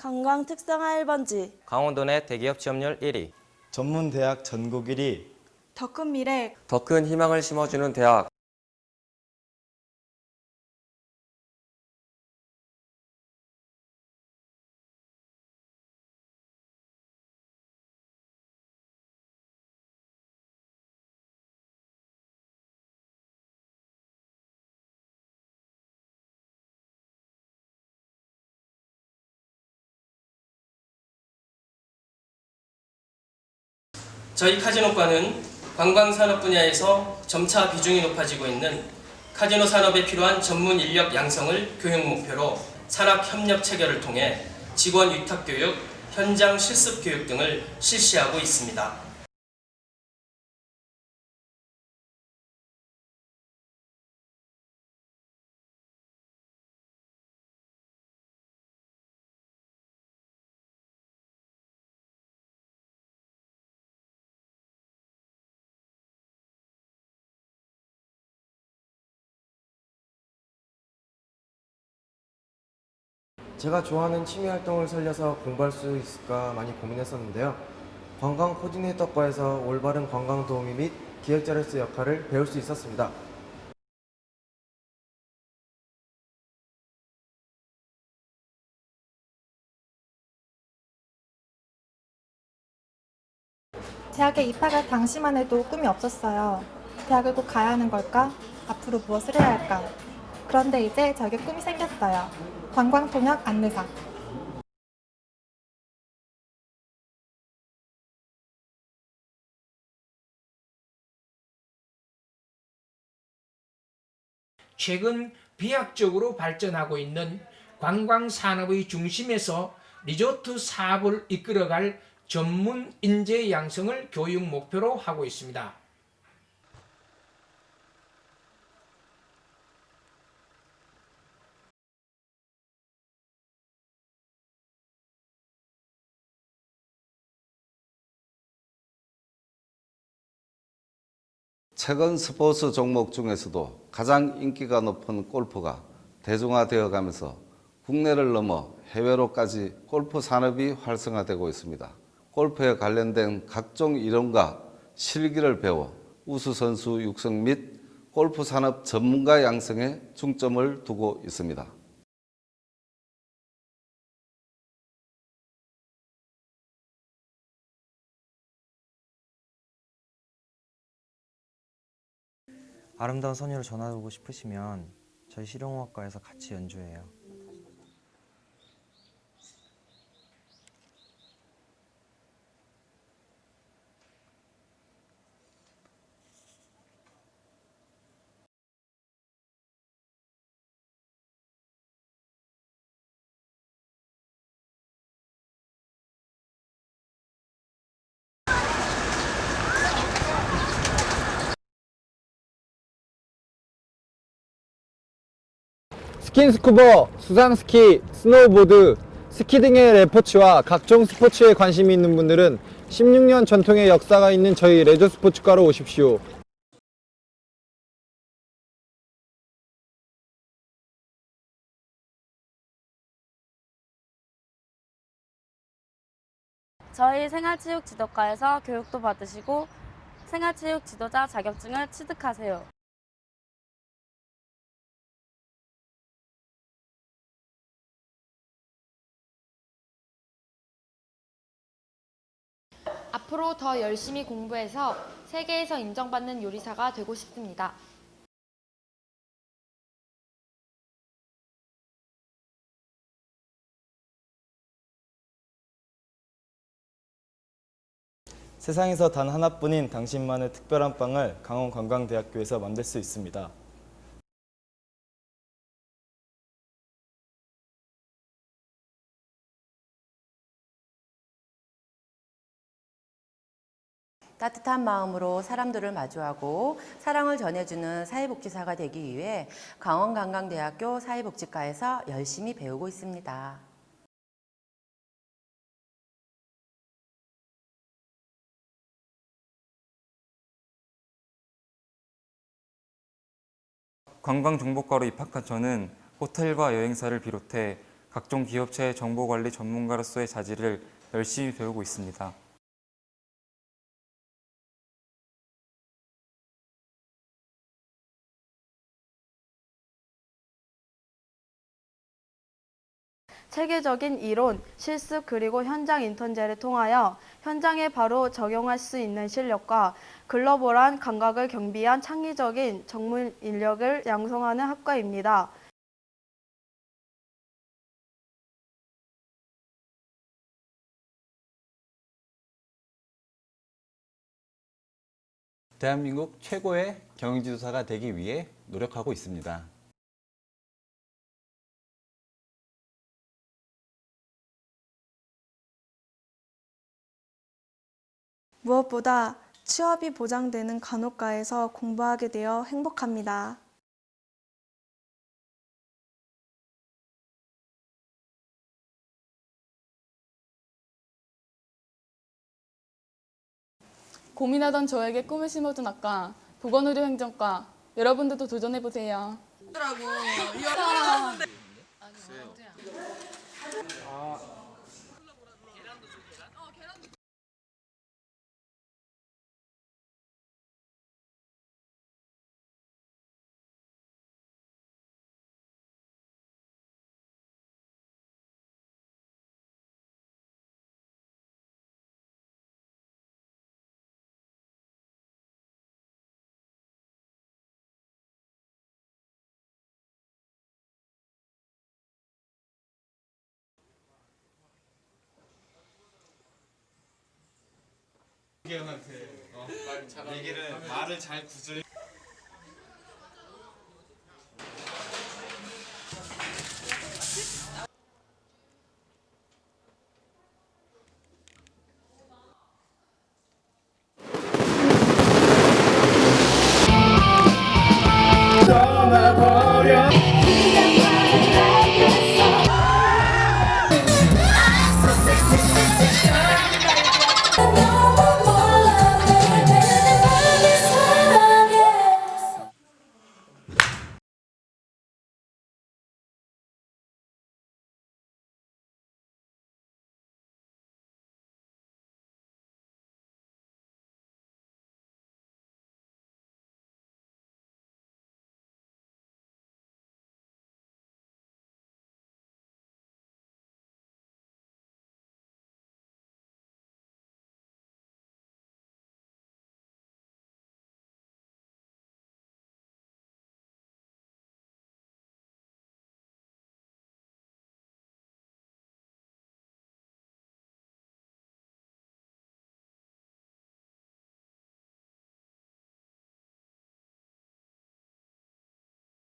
관광 특성화 1번지, 강원도 내 대기업 취업률 1위, 전문 대학 전국 1위, 더 큰 미래. 더 큰 희망을 심어주는 대학 저희 카지노과는 관광산업 분야에서 점차 비중이 높아지고 있는 카지노 산업에 필요한 전문 인력 양성을 교육 목표로 산학 협력 체결을 통해 직원 위탁 교육, 현장 실습 교육 등을 실시하고 있습니다. 제가 좋아하는 취미 활동을 살려서 공부할 수 있을까 많이 고민했었는데요. 관광 코디네이터과에서 올바른 관광 도우미 및 기획자로서 역할을 배울 수 있었습니다. 대학에 입학할 당시만 해도 꿈이 없었어요. 대학을 꼭 가야 하는 걸까? 앞으로 무엇을 해야 할까? 그런데 이제 저에게 꿈이 생겼어요. 관광통역 안내사. 최근 비약적으로 발전하고 있는 관광 산업의 중심에서 리조트 사업을 이끌어갈 전문 인재 양성을 교육 목표로 하고 있습니다. 최근 스포츠 종목 중에서도 가장 인기가 높은 골프가 대중화되어 가면서 국내를 넘어 해외로까지 골프 산업이 활성화되고 있습니다. 골프에 관련된 각종 이론과 실기를 배워 우수 선수 육성 및 골프 산업 전문가 양성에 중점을 두고 있습니다. 아름다운 선율을 전하고 싶으시면 저희 실용음악과에서 같이 연주해요. 스킨스쿠버, 수상스키, 스노우보드, 스키 등의 레포츠와 각종 스포츠에 관심이 있는 분들은 16년 전통의 역사가 있는 저희 레저 스포츠과로 오십시오. 저희 생활체육 지도과에서 교육도 받으시고 생활체육 지도자 자격증을 취득하세요. 앞으로 더 열심히 공부해서 세계에서 인정받는 요리사가 되고 싶습니다. 세상에서 단 하나뿐인 당신만의 특별한 빵을 강원관광대학교에서 만들 수 있습니다. 따뜻한 마음으로 사람들을 마주하고 사랑을 전해주는 사회복지사가 되기 위해 강원관광대학교 사회복지과에서 열심히 배우고 있습니다. 관광정보과로 입학한 저는 호텔과 여행사를 비롯해 각종 기업체의 정보관리 전문가로서의 자질을 열심히 배우고 있습니다. 체계적인 이론, 실습 그리고 현장 인턴제를 통하여 현장에 바로 적용할 수 있는 실력과 글로벌한 감각을 경비한 창의적인 전문 인력을 양성하는 학과입니다. 대한민국 최고의 경영지도사가 되기 위해 노력하고 있습니다. 무엇보다 취업이 보장되는 간호과에서 공부하게 되어 행복합니다. 고민하던 저에게 꿈을 심어준 학과 보건의료행정과 여러분들도 도전해보세요. 얘기를 말을 잘 구슬